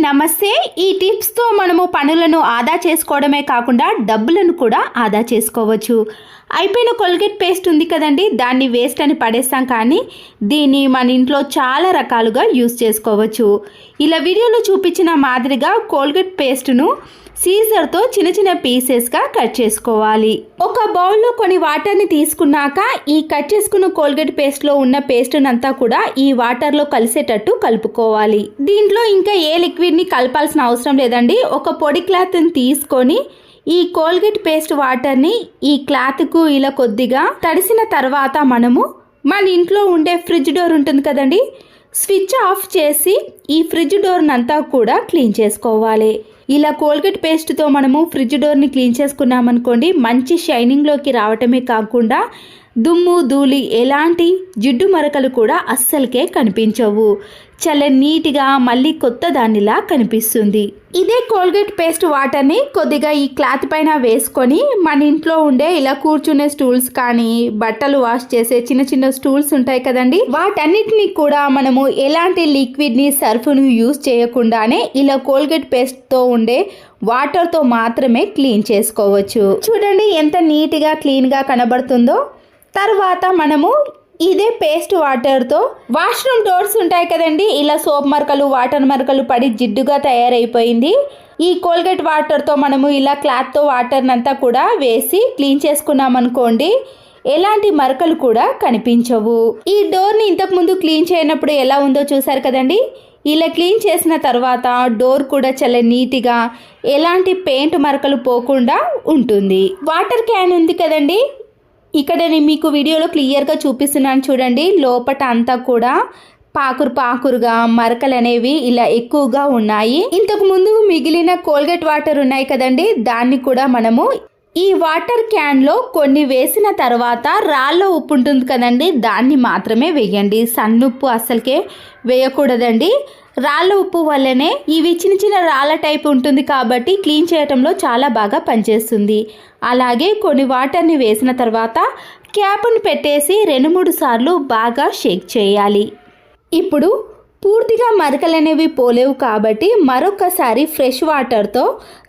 నమస్తే. ఈ టిప్స్తో మనము పనులను ఆదా చేసుకోవడమే కాకుండా డబ్బులను కూడా ఆదా చేసుకోవచ్చు. అయిపోయిన కొల్గేట్ పేస్ట్ ఉంది కదండి దాన్ని వేస్ట్ అని పడేస్తాం కానీ దీన్ని మన ఇంట్లో చాలా రకాలుగా యూస్ చేసుకోవచ్చు. ఇలా వీడియోలో చూపించిన మాదిరిగా కోల్గేట్ పేస్ట్ను సీజర్తో చిన్న చిన్న పీసెస్గా కట్ చేసుకోవాలి. ఒక బౌల్లో కొన్ని వాటర్ని తీసుకున్నాక ఈ కట్ చేసుకున్న కోల్గేట్ పేస్ట్లో ఉన్న పేస్ట్నంతా కూడా ఈ వాటర్లో కలిసేటట్టు కలుపుకోవాలి. దీంట్లో ఇంకా ఏ లిక్విడ్ని కలపాల్సిన అవసరం లేదండి. ఒక పొడి క్లాత్ని తీసుకొని ఈ కోల్గేట్ పేస్ట్ వాటర్ని ఈ క్లాత్కు ఇలా కొద్దిగా తడిసిన తర్వాత మనము మన ఇంట్లో ఉండే ఫ్రిడ్జ్ డోర్ ఉంటుంది కదండి స్విచ్ ఆఫ్ చేసి ఈ ఫ్రిడ్జ్ డోర్నంతా కూడా క్లీన్ చేసుకోవాలి. ఇలా కోల్గేట్ పేస్ట్తో మనము ఫ్రిడ్జ్ డోర్ని క్లీన్ చేసుకున్నామనుకోండి మంచి షైనింగ్లోకి రావటమే కాకుండా దుమ్ము ధూళి ఎలాంటి జిడ్డు మరకలు కూడా అస్సలకే కనిపించవు. చాలా నీట్గా మళ్ళీ కొత్త దానిలా కనిపిస్తుంది. ఇదే కోల్గేట్ పేస్ట్ వాటర్ని కొద్దిగా ఈ క్లాత్ పైన వేసుకొని మన ఇంట్లో ఉండే ఇలా కూర్చునే స్టూల్స్ కానీ బట్టలు వాష్ చేసే చిన్న చిన్న స్టూల్స్ ఉంటాయి కదండి? వాటన్నిటిని కూడా మనము ఎలాంటి లిక్విడ్ని సర్ఫ్ను యూస్ చేయకుండానే ఇలా కోల్గేట్ పేస్ట్తో ఉండే వాటర్తో మాత్రమే క్లీన్ చేసుకోవచ్చు. చూడండి ఎంత నీట్గా క్లీన్గా కనబడుతుందో. తర్వాత మనము ఇదే పేస్ట్ వాటర్తో వాష్రూమ్ డోర్స్ ఉంటాయి కదండి. ఇలా సోప్ మరకలు వాటర్ మరకలు పడి జిడ్డుగా తయారైపోయింది. ఈ కోల్గేట్ వాటర్తో మనము ఇలా క్లాత్తో వాటర్నంతా కూడా వేసి క్లీన్ చేసుకున్నాం అనుకోండి ఎలాంటి మరకలు కూడా కనిపించవు. ఈ డోర్ని ఇంతకుముందు క్లీన్ చేయనప్పుడు ఎలా ఉందో చూసారు కదండి. ఇలా క్లీన్ చేసిన తర్వాత డోర్ కూడా చాలా నీట్గా ఎలాంటి పెయింట్ మరకలు పోకుండా ఉంటుంది. వాటర్ క్యాన్ ఉంది కదండి. ఇక్కడ నేను మీకు వీడియోలో క్లియర్గా చూపిస్తున్నాను చూడండి. లోపట అంతా కూడా పాకురు పాకురుగా మరకలు అనేవి ఇలా ఎక్కువగా ఉన్నాయి. ఇంతకు ముందు మిగిలిన కోల్గేట్ వాటర్ ఉన్నాయి కదండి. దాన్ని కూడా మనము ఈ వాటర్ క్యాన్లో కొన్ని వేసిన తర్వాత రాళ్ళ ఉప్పు ఉంటుంది కదండి. దాన్ని మాత్రమే వేయండి. సన్నుప్పు అసలుకే వేయకూడదండి. రాళ్ళ ఉప్పు వల్లనే ఇవి చిన్న చిన్న రాళ్ళ టైప్ ఉంటుంది కాబట్టి క్లీన్ చేయటంలో చాలా బాగా పనిచేస్తుంది. అలాగే కొన్ని వాటర్ని వేసిన తర్వాత క్యాప్ను పెట్టేసి రెండు మూడు సార్లు బాగా షేక్ చేయాలి. ఇప్పుడు పూర్తిగా మరకలు అనేవి పోలేవు కాబట్టి మరొకసారి ఫ్రెష్ వాటర్తో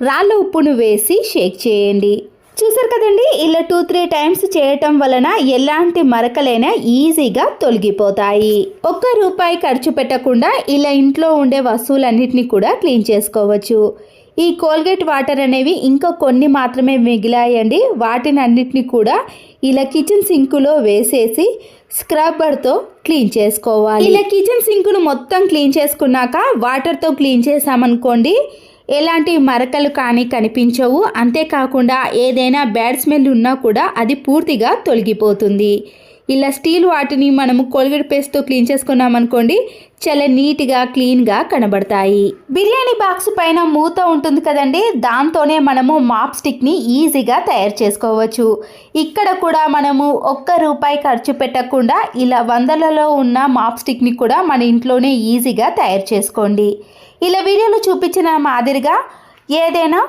రాళ్ళ ఉప్పును వేసి షేక్ చేయండి. చూసారు కదండి ఇలా టూ త్రీ టైమ్స్ చేయటం వలన ఎలాంటి మరకలైనా ఈజీగా తొలగిపోతాయి. ఒక్క రూపాయి ఖర్చు పెట్టకుండా ఇలా ఇంట్లో ఉండే వస్తువులన్నిటిని కూడా క్లీన్ చేసుకోవచ్చు. ఈ కోల్గేట్ వాటర్ అనేవి ఇంకా కొన్ని మాత్రమే మిగిలాయండి వాటిని అన్నిటిని కూడా ఇలా కిచెన్ సింకులో వేసేసి స్క్రబ్బర్తో క్లీన్ చేసుకోవాలి. ఇలా కిచెన్ సింకును మొత్తం క్లీన్ చేసుకున్నాక వాటర్తో క్లీన్ చేసామనుకోండి ఎలాంటి మరకలు కానీ కనిపించవు. అంతేకాకుండా ఏదైనా బ్యాడ్ స్మెల్ ఉన్నా కూడా అది పూర్తిగా తొలగిపోతుంది. ఇలా స్టీల్ వాటిని మనము కోల్గేట్ పేస్ట్తో క్లీన్ చేసుకున్నాం అనుకోండి చాలా నీట్గా క్లీన్గా కనబడతాయి. బిర్యానీ బాక్స్ పైన మూత ఉంటుంది కదండి దాంతోనే మనము మాప్ స్టిక్ని ఈజీగా తయారు చేసుకోవచ్చు. ఇక్కడ కూడా మనము ఒక్క రూపాయి ఖర్చు పెట్టకుండా ఇలా వందలలో ఉన్న మాప్ స్టిక్ని కూడా మన ఇంట్లోనే ఈజీగా తయారు చేసుకోండి. ఇలా వీడియోలో చూపించిన మాదిరిగా ఏదైనా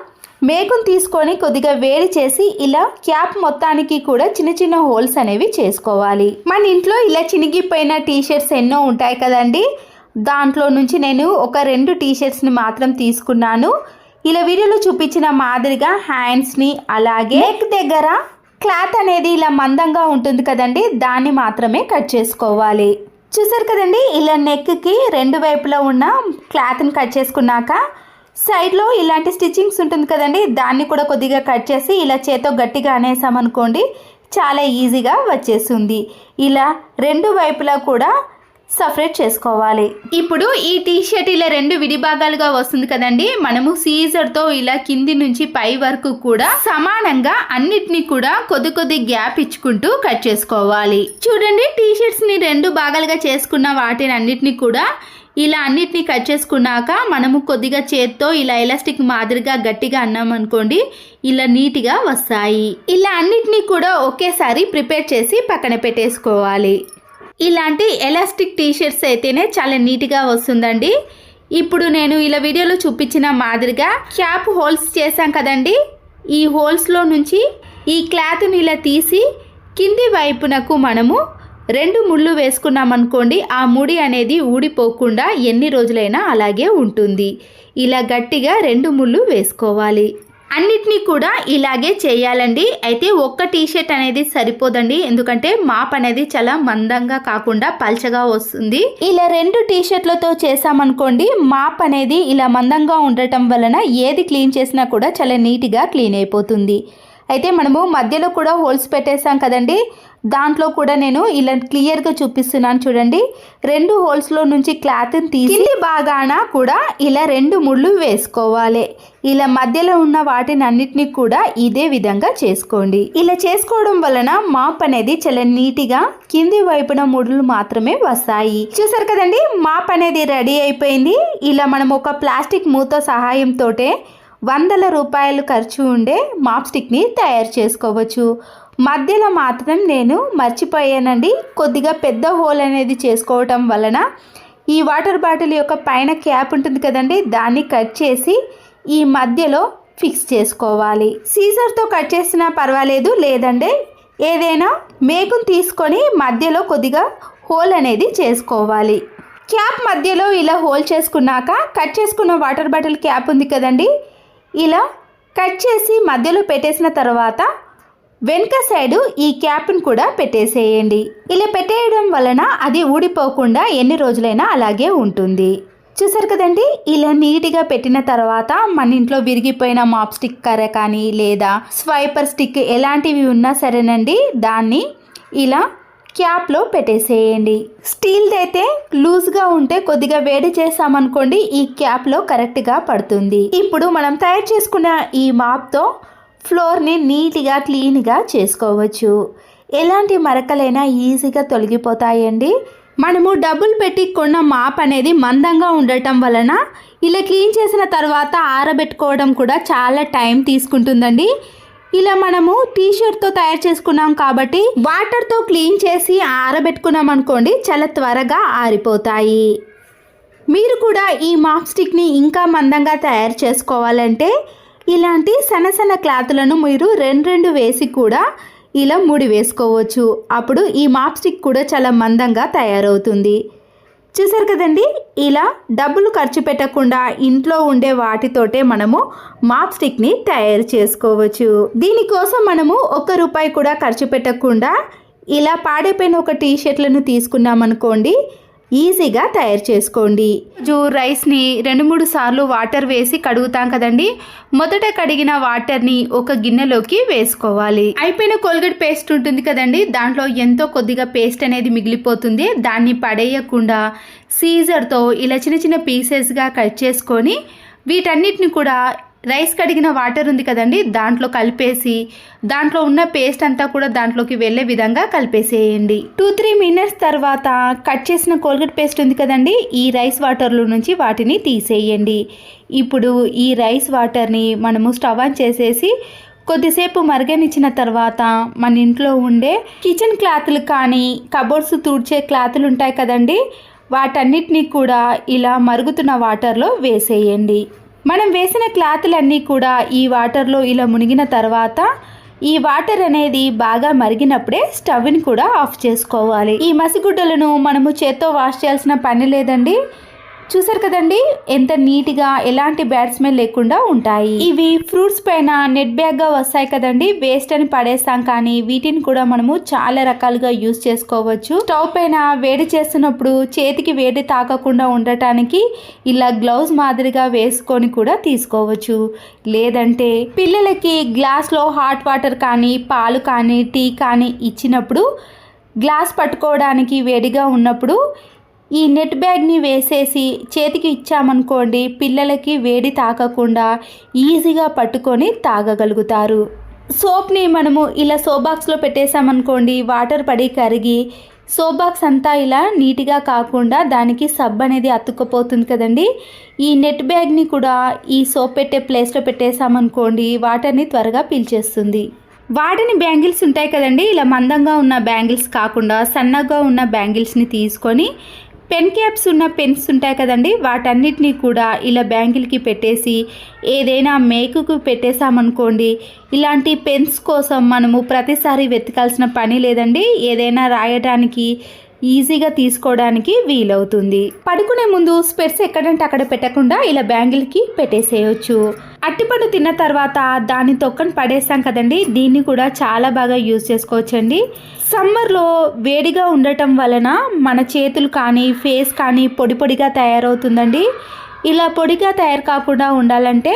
మేకును తీసుకొని కొద్దిగా వేడి చేసి ఇలా క్యాప్ మొత్తానికి కూడా చిన్న చిన్న హోల్స్ అనేవి చేసుకోవాలి. మన ఇంట్లో ఇలా చినిగిపోయిన టీషర్ట్స్ ఎన్నో ఉంటాయి కదండి. దాంట్లో నుంచి నేను ఒక రెండు టీషర్ట్స్ని మాత్రం తీసుకున్నాను. ఇలా వీడియోలో చూపించిన మాదిరిగా హ్యాండ్స్ని అలాగే నెక్ దగ్గర క్లాత్ అనేది ఇలా మందంగా ఉంటుంది కదండి. దాన్ని మాత్రమే కట్ చేసుకోవాలి. చూసారు కదండి ఇలా నెక్కి రెండు వైపులా ఉన్న క్లాత్ని కట్ చేసుకున్నాక సైడ్లో ఇలాంటి స్టిచ్చింగ్స్ ఉంటుంది కదండి దాన్ని కూడా కొద్దిగా కట్ చేసి ఇలా చేతో గట్టిగా అనేసామనుకోండి చాలా ఈజీగా వచ్చేస్తుంది. ఇలా రెండు వైపులా కూడా సపరేట్ చేసుకోవాలి. ఇప్పుడు ఈ టీ షర్ట్ ఇలా రెండు విడిభాగాలుగా వస్తుంది కదండి. మనము సీజర్తో ఇలా కింది నుంచి పై వరకు కూడా సమానంగా అన్నిటినీ కూడా కొద్ది కొద్ది గ్యాప్ ఇచ్చుకుంటూ కట్ చేసుకోవాలి. చూడండి టీ షర్ట్స్ని రెండు భాగాలుగా చేసుకున్న వాటిని అన్నిటినీ కూడా ఇలా అన్నిటినీ కట్ చేసుకున్నాక మనము కొద్దిగా చేత్తో ఇలా ఎలాస్టిక్ మాదిరిగా గట్టిగా అన్నామనుకోండి ఇలా నీట్గా వస్తాయి. ఇలా అన్నిటినీ కూడా ఒకేసారి ప్రిపేర్ చేసి పక్కన పెట్టేసుకోవాలి. ఇలాంటి ఎలాస్టిక్ టీ షర్ట్స్ అయితేనే చాలా నీట్గా వస్తుందండి. ఇప్పుడు నేను ఇలా వీడియోలో చూపించిన మాదిరిగా క్యాప్ హోల్స్ చేశాం కదండి. ఈ హోల్స్లో నుంచి ఈ క్లాత్ని ఇలా తీసి కింది వైపునకు మనము రెండు ముళ్ళు వేసుకున్నామనుకోండి ఆ ముడి అనేది ఊడిపోకుండా ఎన్ని రోజులైనా అలాగే ఉంటుంది. ఇలా గట్టిగా రెండు ముళ్ళు వేసుకోవాలి. అన్నిటినీ కూడా ఇలాగే చేయాలండి. అయితే ఒక్క టీషర్ట్ అనేది సరిపోదండి. ఎందుకంటే మాప్ అనేది చాలా మందంగా కాకుండా పల్చగా వస్తుంది. ఇలా రెండు టీషర్ట్లతో చేసామనుకోండి మాప్ అనేది ఇలా మందంగా ఉండటం వలన ఏది క్లీన్ చేసినా కూడా చాలా నీట్గా క్లీన్ అయిపోతుంది. అయితే మనము మధ్యలో కూడా హోల్స్ పెట్టేసాం కదండి. దాంట్లో కూడా నేను ఇలా క్లియర్గా చూపిస్తున్నాను చూడండి. రెండు హోల్స్లో నుంచి క్లాత్ని తీసి బాగాన కూడా ఇలా రెండు ముళ్ళు వేసుకోవాలి. ఇలా మధ్యలో ఉన్న వాటిని అన్నిటినీ కూడా ఇదే విధంగా చేసుకోండి. ఇలా చేసుకోవడం వలన మాప్ అనేది చాలా నీట్గా కింది వైపున ముడులు మాత్రమే వస్తాయి. చూసారు కదండి? మాప్ అనేది రెడీ అయిపోయింది. ఇలా మనం ఒక ప్లాస్టిక్ మూత సహాయంతో వందల రూపాయలు ఖర్చు ఉండే మాప్ స్టిక్ని తయారు చేసుకోవచ్చు. మధ్యలో మాత్రం నేను మర్చిపోయానండి. కొద్దిగా పెద్ద హోల్ అనేది చేసుకోవటం వలన ఈ వాటర్ బాటిల్ యొక్క పైన క్యాప్ ఉంటుంది కదండి దాన్ని కట్ చేసి ఈ మధ్యలో ఫిక్స్ చేసుకోవాలి. సీజర్తో కట్ చేసినా పర్వాలేదు లేదంటే ఏదైనా మేకును తీసుకొని మధ్యలో కొద్దిగా హోల్ అనేది చేసుకోవాలి. క్యాప్ మధ్యలో ఇలా హోల్ చేసుకున్నాక కట్ చేసుకున్న వాటర్ బాటిల్ క్యాప్ ఉంది కదండి ఇలా కట్ చేసి మధ్యలో పెట్టేసిన తర్వాత వెనుక సైడు ఈ క్యాప్ని కూడా పెట్టేసేయండి. ఇలా పెట్టేయడం వలన అది ఊడిపోకుండా ఎన్ని రోజులైనా అలాగే ఉంటుంది. చూసారు కదండి? ఇలా నీట్గా పెట్టిన తర్వాత మన ఇంట్లో విరిగిపోయిన మాప్ స్టిక్ కర్ర కానీ లేదా స్వైపర్ స్టిక్ ఎలాంటివి ఉన్నా సరేనండి దాన్ని ఇలా క్యాప్లో పెట్టేసేయండి. స్టీల్ది అయితే లూజ్గా ఉంటే కొద్దిగా వేడి చేసామనుకోండి ఈ క్యాప్లో కరెక్ట్గా పడుతుంది. ఇప్పుడు మనం తయారు చేసుకున్న ఈ మాప్తో ఫ్లోర్ని నీట్గా క్లీన్గా చేసుకోవచ్చు. ఎలాంటి మరకలైనా ఈజీగా తొలగిపోతాయండి. మనము డబ్బులు పెట్టి కొన్న మాప్ అనేది మందంగా ఉండటం వలన ఇలా క్లీన్ చేసిన తర్వాత ఆరబెట్టుకోవడం కూడా చాలా టైం తీసుకుంటుందండి. ఇలా మనము టీషర్ట్తో తయారు చేసుకున్నాం కాబట్టి వాటర్తో క్లీన్ చేసి ఆరబెట్టుకున్నాం అనుకోండి చాలా త్వరగా ఆరిపోతాయి. మీరు కూడా ఈ మాప్ స్టిక్ని ఇంకా మందంగా తయారు చేసుకోవాలంటే ఇలాంటి సన్న సన్న క్లాత్లను మీరు రెండు రెండు వేసి కూడా ఇలా ముడి వేసుకోవచ్చు. అప్పుడు ఈ మాప్ స్టిక్ కూడా చాలా మందంగా తయారవుతుంది. చూసారు కదండి? ఇలా డబ్బులు ఖర్చు పెట్టకుండా ఇంట్లో ఉండే వాటితోటే మనము మాప్ స్టిక్ని తయారు చేసుకోవచ్చు. దీనికోసం మనము ఒక్క రూపాయి కూడా ఖర్చు పెట్టకుండా ఇలా పాడైపోయిన ఒక టీ షర్ట్లను తీసుకున్నామనుకోండి ఈజీగా తయారు చేసుకోండి. జూ రైస్ని రెండు మూడు సార్లు వాటర్ వేసి కడుగుతాం కదండి. మొదట కడిగిన వాటర్ని ఒక గిన్నెలోకి వేసుకోవాలి. అయిపోయిన కోల్గేట్ పేస్ట్ ఉంటుంది కదండి. దాంట్లో ఎంతో కొద్దిగా పేస్ట్ అనేది మిగిలిపోతుంది. దాన్ని పడేయకుండా సీజర్తో ఇలా చిన్న చిన్న పీసెస్గా కట్ చేసుకొని వీటన్నిటిని కూడా రైస్ కడిగిన వాటర్ ఉంది కదండి దాంట్లో కలిపేసి దాంట్లో ఉన్న పేస్ట్ అంతా కూడా దాంట్లోకి వెళ్ళే విధంగా కలిపేసేయండి. టూ త్రీ మినిట్స్ తర్వాత కట్ చేసిన కోల్గేట్ పేస్ట్ ఉంది కదండి ఈ రైస్ వాటర్లో నుంచి వాటిని తీసేయండి. ఇప్పుడు ఈ రైస్ వాటర్ని మనము స్టవ్ ఆన్ చేసేసి కొద్దిసేపు మరగనిచ్చిన తర్వాత మన ఇంట్లో ఉండే కిచెన్ క్లాత్లు కానీ కబోర్డ్స్ తుడిచే క్లాతులు ఉంటాయి కదండి వాటన్నిటినీ కూడా ఇలా మరుగుతున్న వాటర్లో వేసేయండి. మనం వేసిన క్లాత్లన్నీ కూడా ఈ వాటర్లో ఇలా మునిగిన తర్వాత ఈ వాటర్ అనేది బాగా మరిగినప్పుడే స్టవ్ని కూడా ఆఫ్ చేసుకోవాలి. ఈ మసిగుడ్డలను మనము చేత్తో వాష్ చేయాల్సిన పని లేదండి. చూసారు కదండి? ఎంత నీట్గా ఎలాంటి బ్యాడ్ స్మెల్ లేకుండా ఉంటాయి. ఇవి ఫ్రూట్స్ పైన నెట్ బ్యాగ్గా వస్తాయి కదండి? వేస్ట్ అని పడేస్తాం కానీ వీటిని కూడా మనము చాలా రకాలుగా యూస్ చేసుకోవచ్చు. స్టవ్ పైన వేడి చేస్తున్నప్పుడు చేతికి వేడి తాకకుండా ఉండటానికి ఇలా గ్లౌజ్ మాదిరిగా వేసుకొని కూడా తీసుకోవచ్చు. లేదంటే పిల్లలకి గ్లాస్లో హాట్ వాటర్ కానీ పాలు కానీ టీ కానీ ఇచ్చినప్పుడు గ్లాస్ పట్టుకోవడానికి వేడిగా ఉన్నప్పుడు ఈ నెట్ బ్యాగ్ని వేసేసి చేతికి ఇచ్చామనుకోండి పిల్లలకి వేడి తాకకుండా ఈజీగా పట్టుకొని తాగగలుగుతారు. సోప్ని మనము ఇలా సోప్ బాక్స్లో పెట్టేసామనుకోండి వాటర్ పడి కరిగి సోప్ బాక్స్ అంతా ఇలా నీట్గా కాకుండా దానికి సబ్ అనేది అతుక్కుపోతుంది కదండి. ఈ నెట్ బ్యాగ్ని కూడా ఈ సోప్ పెట్టే ప్లేస్లో పెట్టేసామనుకోండి వాటర్ని త్వరగా పీల్చేస్తుంది. వాడని బ్యాంగిల్స్ ఉంటాయి కదండి ఇలా మందంగా ఉన్న బ్యాంగిల్స్ కాకుండా సన్నగా ఉన్న బ్యాంగిల్స్ని తీసుకొని పెన్ క్యాప్స్ ఉన్న పెన్స్ ఉంటాయి కదండి వాటన్నిటినీ కూడా ఇలా బ్యాంగిల్కి పెట్టేసి ఏదైనా మేకుకు పెట్టేసామనుకోండి ఇలాంటి పెన్స్ కోసం మనము ప్రతిసారి వెతకాల్సిన పని లేదండి ఏదైనా రాయడానికి ఈజీగా తీసుకోవడానికి వీలవుతుంది. పడుకునే ముందు స్పెట్స్ ఎక్కడంటే అక్కడ పెట్టకుండా ఇలా బ్యాంగిల్కి పెట్టేసేయచ్చు. అట్టిపండు తిన్న తర్వాత దాని తొక్కను పడేస్తాం కదండి. దీన్ని కూడా చాలా బాగా యూజ్ చేసుకోవచ్చండి. సమ్మర్లో వేడిగా ఉండటం వలన మన చేతులు కానీ ఫేస్ కానీ పొడి పొడిగా తయారవుతుందండి. ఇలా పొడిగా తయారు కాకుండా ఉండాలంటే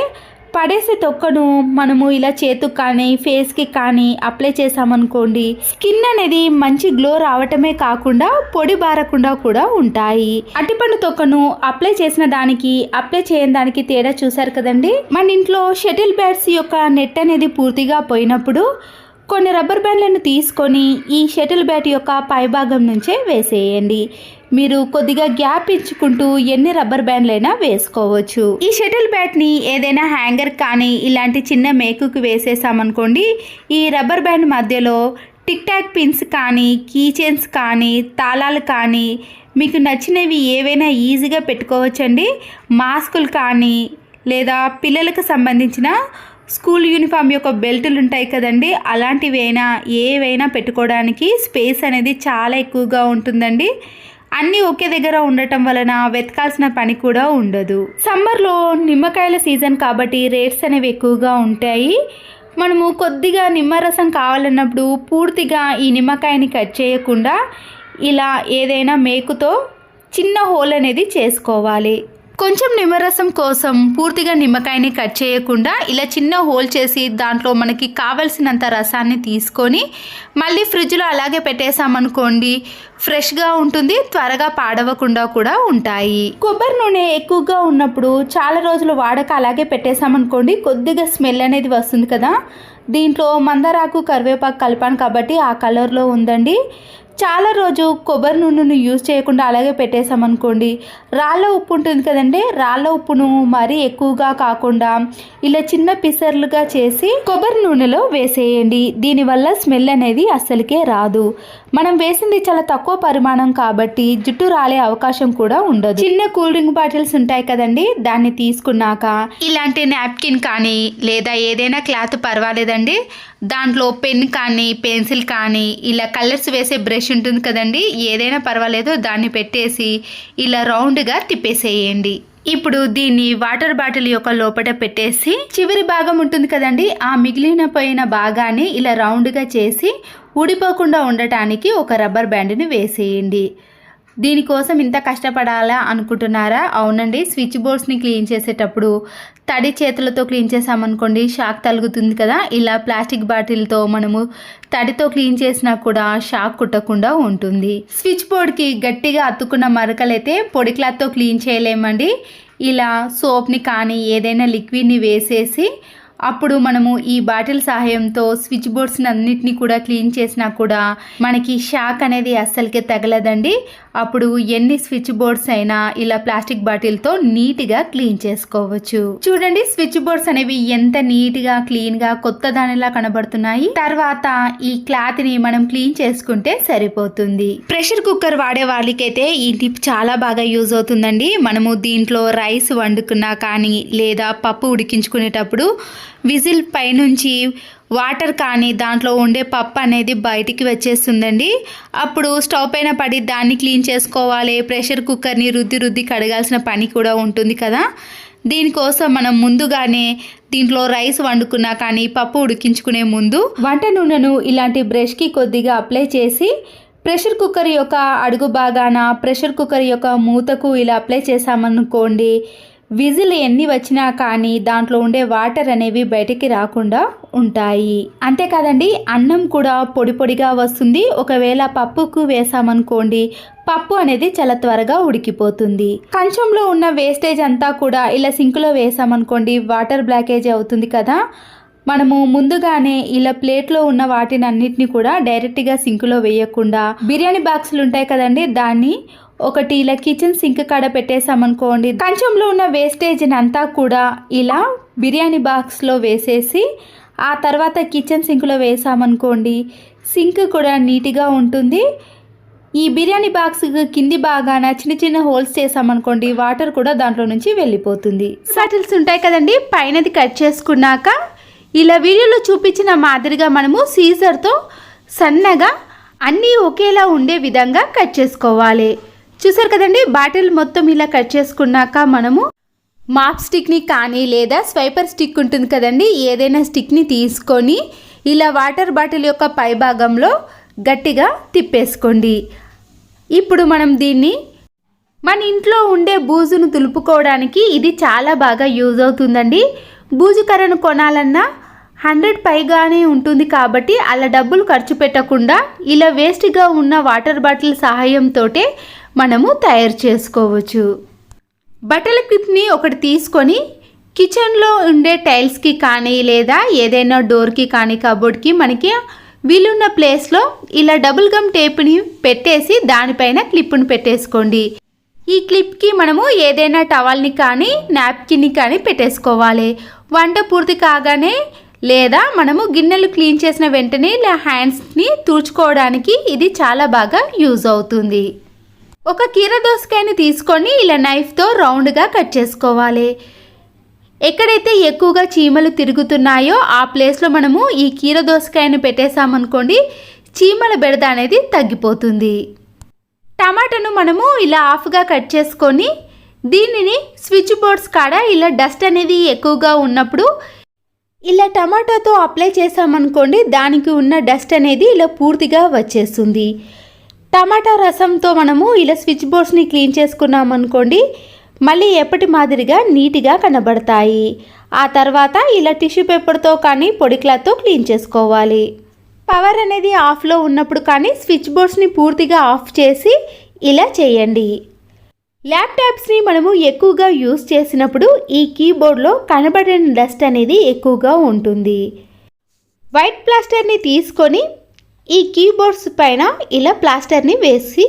పడేసే తొక్కను మనము ఇలా చేతుకు కానీ ఫేస్కి కానీ అప్లై చేసామనుకోండి స్కిన్ అనేది మంచి గ్లో రావటమే కాకుండా పొడి బారకుండా కూడా ఉంటాయి. అట్టిపండు తొక్కను అప్లై చేసిన దానికి అప్లై చేయని దానికి తేడా చూసారు కదండి? మన ఇంట్లో షటిల్ బ్యాట్స్ యొక్క నెట్ అనేది పూర్తిగా పోయినప్పుడు కొన్ని రబ్బర్ బ్యాండ్లను తీసుకొని ఈ షటిల్ బ్యాట్ యొక్క పైభాగం నుంచే వేసేయండి. మీరు కొద్దిగా గ్యాప్ ఇచ్చుకుంటూ ఎన్ని రబ్బర్ బ్యాండ్లైనా వేసుకోవచ్చు. ఈ షటిల్ బ్యాట్ని ఏదైనా హ్యాంగర్ కానీ ఇలాంటి చిన్న మేకుకు వేసేసామనుకోండి ఈ రబ్బర్ బ్యాండ్ మధ్యలో టిక్ టాక్ పిన్స్ కానీ కీ చైన్స్ కానీ తాళాలు కానీ మీకు నచ్చినవి ఏవైనా ఈజీగా పెట్టుకోవచ్చండి. మాస్కులు కానీ లేదా పిల్లలకు సంబంధించిన స్కూల్ యూనిఫామ్ యొక్క బెల్టులు ఉంటాయి కదండి అలాంటివైనా ఏవైనా పెట్టుకోవడానికి స్పేస్ అనేది చాలా ఎక్కువగా ఉంటుందండి. అన్నీ ఒకే దగ్గర ఉండటం వలన వెతకాల్సిన పని కూడా ఉండదు. సమ్మర్లో నిమ్మకాయల సీజన్ కాబట్టి రేట్స్ అనేవి ఎక్కువగా ఉంటాయి. మనము కొద్దిగా నిమ్మరసం కావాలన్నప్పుడు పూర్తిగా ఈ నిమ్మకాయని కట్ చేయకుండా ఇలా ఏదైనా మేకుతో చిన్న హోల్ అనేది చేసుకోవాలి. కొంచెం నిమ్మరసం కోసం పూర్తిగా నిమ్మకాయని కట్ చేయకుండా ఇలా చిన్న హోల్ చేసి దాంట్లో మనకి కావలసినంత రసాన్ని తీసుకొని మళ్ళీ ఫ్రిడ్జ్లో అలాగే పెట్టేసామనుకోండి ఫ్రెష్గా ఉంటుంది త్వరగా పాడవకుండా కూడా ఉంటాయి. కొబ్బరి నూనె ఎక్కువగా ఉన్నప్పుడు చాలా రోజులు వాడక అలాగే పెట్టేసామనుకోండి కొద్దిగా స్మెల్ అనేది వస్తుంది కదా. దీంట్లో మందారాకు కరివేపాకు కలిపాను కాబట్టి ఆ కలర్లో ఉందండి. చాలా రోజు కొబ్బరి నూనెను యూజ్ చేయకుండా అలాగే పెట్టేసామనుకోండి రాళ్ళ ఉప్పు ఉంటుంది కదండి రాళ్ళ ఉప్పును మరీ ఎక్కువగా కాకుండా ఇలా చిన్న పిసర్లుగా చేసి కొబ్బరి నూనెలో వేసేయండి. దీనివల్ల స్మెల్ అనేది అస్సలకే రాదు. మనం వేసింది చాలా తక్కువ పరిమాణం కాబట్టి జుట్టు రాలే అవకాశం కూడా ఉండదు. చిన్న కూల్ డ్రింక్ బాటిల్స్ ఉంటాయి కదండి దాన్ని తీసుకున్నాక ఇలాంటి నాప్కిన్ కానీ లేదా ఏదైనా క్లాత్ పర్వాలేదండి దాంట్లో పెన్ కానీ పెన్సిల్ కానీ ఇలా కలర్స్ వేసే బ్రష్ ఉంటుంది కదండి. ఏదైనా పర్వాలేదు దాన్ని పెట్టేసి ఇలా రౌండ్గా తిప్పేసేయండి. ఇప్పుడు దీన్ని వాటర్ బాటిల్ యొక్క లోపల పెట్టేసి చివరి భాగం ఉంటుంది కదండి. ఆ మిగిలిన పోయిన భాగాన్ని ఇలా రౌండ్గా చేసి ఊడిపోకుండా ఉండటానికి ఒక రబ్బర్ బ్యాండ్ని వేసేయండి. దీనికోసం ఇంత కష్టపడాలా అనుకుంటున్నారా? అవునండి. స్విచ్ బోర్డ్స్ని క్లీన్ చేసేటప్పుడు తడి చేతులతో క్లీన్ చేసామనుకోండి షాక్ తలుగుతుంది కదా. ఇలా ప్లాస్టిక్ బాటిల్తో మనము తడితో క్లీన్ చేసినా కూడా షాక్ కుట్టకుండా ఉంటుంది. స్విచ్ బోర్డ్కి గట్టిగా అతుక్కున్న మరకలైతే పొడి క్లాత్తో క్లీన్ చేయలేమండి. ఇలా సోప్ని కానీ ఏదైనా లిక్విడ్ని వేసేసి అప్పుడు మనము ఈ బాటిల్ సహాయంతో స్విచ్ బోర్డ్స్ని అన్నిటిని కూడా క్లీన్ చేసినా కూడా మనకి షాక్ అనేది అస్సలకే తగలదండి. అప్పుడు ఎన్ని స్విచ్ బోర్డ్స్ అయినా ఇలా ప్లాస్టిక్ బాటిల్తో నీట్గా క్లీన్ చేసుకోవచ్చు. చూడండి స్విచ్ బోర్డ్స్ అనేవి ఎంత నీట్గా క్లీన్గా కొత్త దానిలా కనబడుతున్నాయి. తర్వాత ఈ క్లాత్ని మనం క్లీన్ చేసుకుంటే సరిపోతుంది. ప్రెషర్ కుక్కర్ వాడే వాళ్ళకైతే ఈ టిప్ చాలా బాగా యూజ్ అవుతుందండి. మనము దీంట్లో రైస్ వండుకున్నా కానీ లేదా పప్పు ఉడికించుకునేటప్పుడు విజిల్ పైనుంచి వాటర్ కానీ దాంట్లో ఉండే పప్పు అనేది బయటికి వచ్చేస్తుందండి. అప్పుడు స్టవ్ పైన పడి దాన్ని క్లీన్ చేసుకోవాలి. ప్రెషర్ కుక్కర్ని రుద్ది రుద్ది కడగాల్సిన పని కూడా ఉంటుంది కదా. దీనికోసం మనం ముందుగానే దీంట్లో రైస్ వండుకున్నా కానీ పప్పు ఉడికించుకునే ముందు వంట నూనెను ఇలాంటి బ్రష్కి కొద్దిగా అప్లై చేసి ప్రెషర్ కుక్కర్ యొక్క అడుగు భాగాన ప్రెషర్ కుక్కర్ యొక్క మూతకు ఇలా అప్లై చేసామనుకోండి విజిల్ ఎన్ని వచ్చినా కానీ దాంట్లో ఉండే వాటర్ అనేవి బయటికి రాకుండా ఉంటాయి. అంతేకాదండి అన్నం కూడా పొడి పొడిగా వస్తుంది. ఒకవేళ పప్పుకు వేసామనుకోండి పప్పు అనేది చాలా త్వరగా ఉడికిపోతుంది. కంచంలో ఉన్న వేస్టేజ్ అంతా కూడా ఇలా సింకులో వేసామనుకోండి వాటర్ బ్లాకేజ్ అవుతుంది కదా. మనము ముందుగానే ఇలా ప్లేట్లో ఉన్న వాటిని అన్నిటిని కూడా డైరెక్ట్గా సింకులో వేయకుండా బిర్యానీ బాక్సులు ఉంటాయి కదండి దాన్ని ఒకటి ఇలా కిచెన్ సింక్ కాడ పెట్టేసామనుకోండి కంచంలో ఉన్న వేస్టేజ్ని అంతా కూడా ఇలా బిర్యానీ బాక్స్లో వేసేసి ఆ తర్వాత కిచెన్ సింక్లో వేసామనుకోండి సింక్ కూడా నీట్గా ఉంటుంది. ఈ బిర్యానీ బాక్స్ కింది బాగాన చిన్న చిన్న హోల్స్ చేసామనుకోండి వాటర్ కూడా దాంట్లో నుంచి వెళ్ళిపోతుంది. సటిల్స్ ఉంటాయి కదండి పైనది కట్ చేసుకున్నాక ఇలా వీడియోలో చూపించిన మాదిరిగా మనము సీజర్తో సన్నగా అన్నీ ఒకేలా ఉండే విధంగా కట్ చేసుకోవాలి. చూసారు కదండి బాటిల్ మొత్తం ఇలా కట్ చేసుకున్నాక మనము మాప్ స్టిక్ని కానీ లేదా స్వైపర్ స్టిక్ ఉంటుంది కదండి ఏదైనా స్టిక్ని తీసుకొని ఇలా వాటర్ బాటిల్ యొక్క పై భాగంలో గట్టిగా తిప్పేసుకోండి. ఇప్పుడు మనం దీన్ని మన ఇంట్లో ఉండే బూజును తులుపుకోవడానికి ఇది చాలా బాగా యూజ్ అవుతుందండి. బూజు కర్రను కొనాలన్నా హండ్రెడ్ పైగానే ఉంటుంది కాబట్టి అలా డబ్బులు ఖర్చు పెట్టకుండా ఇలా వేస్ట్గా ఉన్న వాటర్ బాటిల్ సహాయంతో మనము తయారు చేసుకోవచ్చు. బట్టల క్లిప్ని ఒకటి తీసుకొని కిచెన్లో ఉండే టైల్స్కి కానీ లేదా ఏదైనా డోర్కి కానీ కబోర్డ్కి మనకి వీలున్న ప్లేస్లో ఇలా డబుల్ గమ్ టేప్ని పెట్టేసి దానిపైన క్లిప్ను పెట్టేసుకోండి. ఈ క్లిప్కి మనము ఏదైనా టవల్ని కానీ నాప్కిన్ని కానీ పెట్టేసుకోవాలి. వంట పూర్తి కాగానే లేదా మనము గిన్నెలు క్లీన్ చేసిన వెంటనే ఇలా హ్యాండ్స్ని తుడుచుకోవడానికి ఇది చాలా బాగా యూజ్ అవుతుంది. ఒక కీర దోసకాయని తీసుకొని ఇలా నైఫ్తో రౌండ్గా కట్ చేసుకోవాలి. ఎక్కడైతే ఎక్కువగా చీమలు తిరుగుతున్నాయో ఆ ప్లేస్లో మనము ఈ కీర దోసకాయను పెట్టేసామనుకోండి చీమల బెడద అనేది తగ్గిపోతుంది. టమాటాను మనము ఇలా ఆఫ్గా కట్ చేసుకొని దీనిని స్విచ్ బోర్డ్స్ కాడ ఇలా డస్ట్ అనేది ఎక్కువగా ఉన్నప్పుడు ఇలా టమాటాతో అప్లై చేసామనుకోండి దానికి ఉన్న డస్ట్ అనేది ఇలా పూర్తిగా వచ్చేస్తుంది. టమాటా రసంతో మనము ఇలా స్విచ్ బోర్డ్స్ని క్లీన్ చేసుకున్నాం అనుకోండి మళ్ళీ ఎప్పటి మాదిరిగా నీట్గా కనబడతాయి. ఆ తర్వాత ఇలా టిష్యూ పేపర్తో కానీ పొడి క్లాత్తో క్లీన్ చేసుకోవాలి. పవర్ అనేది ఆఫ్లో ఉన్నప్పుడు కానీ స్విచ్ బోర్డ్స్ని పూర్తిగా ఆఫ్ చేసి ఇలా చేయండి. ల్యాప్టాప్స్ని మనము ఎక్కువగా యూస్ చేసినప్పుడు ఈ కీబోర్డ్లో కనబడిన డస్ట్ అనేది ఎక్కువగా ఉంటుంది. వైట్ ప్లాస్టర్ని తీసుకొని ఈ కీబోర్డ్స్ పైన ఇలా ప్లాస్టర్ని వేసి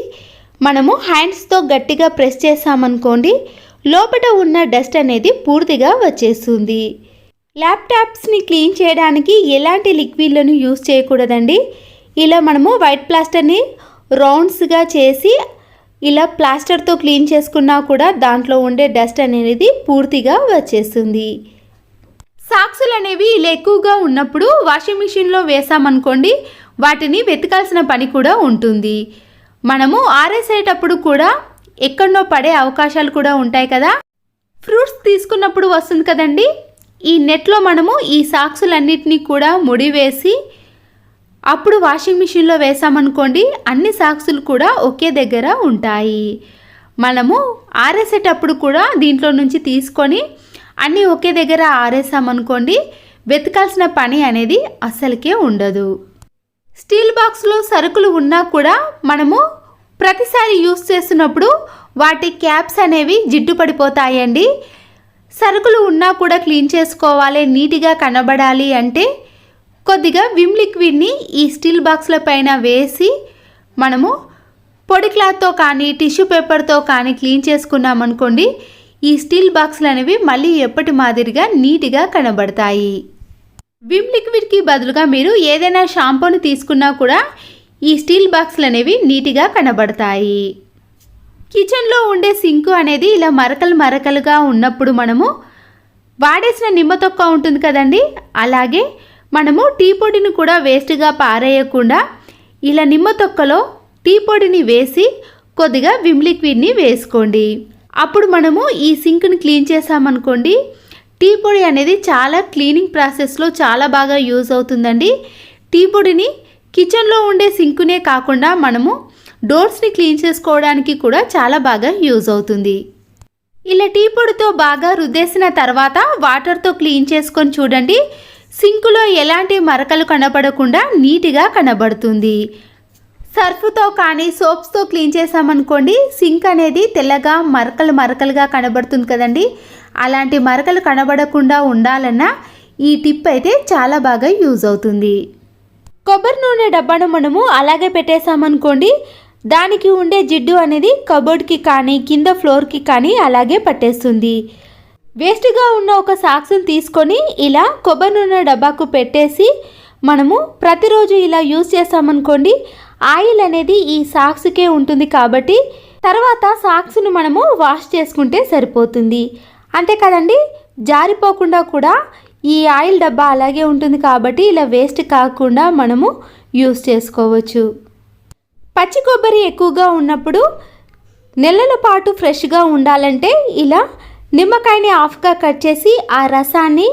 మనము హ్యాండ్స్తో గట్టిగా ప్రెస్ చేసామనుకోండి లోపల ఉన్న డస్ట్ అనేది పూర్తిగా వచ్చేస్తుంది. ల్యాప్టాప్స్ని క్లీన్ చేయడానికి ఎలాంటి లిక్విడ్లను యూస్ చేయకూడదండి? ఇలా మనము వైట్ ప్లాస్టర్ని రౌండ్స్గా చేసి ఇలా ప్లాస్టర్తో క్లీన్ చేసుకున్నా కూడా దాంట్లో ఉండే డస్ట్ అనేది పూర్తిగా వచ్చేస్తుంది. సాక్సులు అనేవి ఇలా ఎక్కువగా ఉన్నప్పుడు వాషింగ్ మిషన్లో వేసామనుకోండి వాటిని వెతకాల్సిన పని కూడా ఉంటుంది. మనము ఆరేసేటప్పుడు కూడా ఎక్కడనో పడే అవకాశాలు కూడా ఉంటాయి కదా? ఫ్రూట్స్ తీసుకున్నప్పుడు వస్తుంది కదండి? ఈ నెట్లో మనము ఈ సాక్సులన్నిటినీ కూడా ముడివేసి అప్పుడు వాషింగ్ మిషన్లో వేసామనుకోండి అన్ని సాక్సులు కూడా ఒకే దగ్గర ఉంటాయి. మనము ఆరేసేటప్పుడు కూడా దీంట్లో నుంచి తీసుకొని అన్నీ ఒకే దగ్గర ఆరేసామనుకోండి వెతకాల్సిన పని అనేది అస్సలకే ఉండదు. స్టీల్ బాక్స్లో సరుకులు ఉన్నా కూడా మనము ప్రతిసారి యూస్ చేస్తున్నప్పుడు వాటి క్యాప్స్ అనేవి జిడ్డు పడిపోతాయండి. సరుకులు ఉన్నా కూడా క్లీన్ చేసుకోవాలి నీట్గా కనబడాలి అంటే కొద్దిగా విమ్ లిక్విడ్ని ఈ స్టీల్ బాక్స్ల పైన వేసి మనము పొడి క్లాత్తో కానీ టిష్యూ పేపర్తో కానీ క్లీన్ చేసుకున్నామనుకోండి ఈ స్టీల్ బాక్స్లు అనేవి మళ్ళీ ఎప్పటి మాదిరిగా నీట్గా కనబడతాయి. విమ్ లిక్విడ్కి బదులుగా మీరు ఏదైనా షాంపూను తీసుకున్నా కూడా ఈ స్టీల్ బాక్స్లు అనేవి నీట్గా కనబడతాయి. కిచెన్లో ఉండే సింకు అనేది ఇలా మరకలు మరకలుగా ఉన్నప్పుడు మనము వాడేసిన నిమ్మ తొక్క ఉంటుంది కదండి? అలాగే మనము టీ పొడిని కూడా వేస్ట్గా పారేయకుండా ఇలా నిమ్మ తొక్కలో టీ పొడిని వేసి కొద్దిగా విమ్ లిక్విడ్ని వేసుకోండి. అప్పుడు మనము ఈ సింక్ని క్లీన్ చేసామనుకోండి టీ పొడి అనేది చాలా క్లీనింగ్ ప్రాసెస్లో చాలా బాగా యూజ్ అవుతుందండి. టీ పొడిని కిచెన్లో ఉండే సింకునే కాకుండా మనము డోర్స్ని క్లీన్ చేసుకోవడానికి కూడా చాలా బాగా యూజ్ అవుతుంది. ఇలా టీ పొడితో బాగా రుద్దేసిన తర్వాత వాటర్తో క్లీన్ చేసుకొని చూడండి. సింకులో ఎలాంటి మరకలు కనబడకుండా నీట్గా కనబడుతుంది. సర్ఫ్తో కానీ సోప్స్తో క్లీన్ చేసామనుకోండి సింక్ అనేది తెల్లగా మరకలు మరకలుగా కనబడుతుంది కదండి. అలాంటి మరకలు కనబడకుండా ఉండాలన్నా ఈ టిప్ అయితే చాలా బాగా యూజ్ అవుతుంది. కొబ్బరి నూనె డబ్బాను మనము అలాగే పెట్టేసామనుకోండి దానికి ఉండే జిడ్డు అనేది కబోర్డ్కి కానీ కింద ఫ్లోర్కి కానీ అలాగే పట్టేస్తుంది. వేస్ట్గా ఉన్న ఒక సాక్స్ని తీసుకొని ఇలా కొబ్బరి నూనె డబ్బాకు పెట్టేసి మనము ప్రతిరోజు ఇలా యూజ్ చేసామనుకోండి ఆయిల్ అనేది ఈ సాక్స్కే ఉంటుంది కాబట్టి తర్వాత సాక్స్ను మనము వాష్ చేసుకుంటే సరిపోతుంది. అంతే కదండి జారిపోకుండా కూడా ఈ ఆయిల్ డబ్బా అలాగే ఉంటుంది కాబట్టి ఇలా వేస్ట్ కాకుండా మనము యూస్ చేసుకోవచ్చు. పచ్చి కొబ్బరి ఎక్కువగా ఉన్నప్పుడు నెలల పాటు ఫ్రెష్గా ఉండాలంటే ఇలా నిమ్మకాయని హాఫ్గా కట్ చేసి ఆ రసాన్ని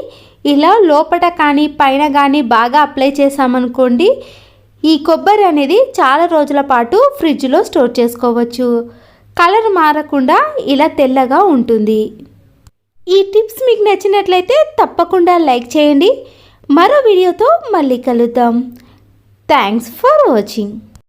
ఇలా లోపట కానీ పైన కానీ బాగా అప్లై చేసామనుకోండి ఈ కొబ్బరి అనేది చాలా రోజుల పాటు ఫ్రిడ్జ్లో స్టోర్ చేసుకోవచ్చు. కలర్ మారకుండా ఇలా తెల్లగా ఉంటుంది. ఈ టిప్స్ మీకు నచ్చినట్లయితే తప్పకుండా లైక్ చేయండి. మరో వీడియోతో మళ్ళీ కలుద్దాం. Thanks for watching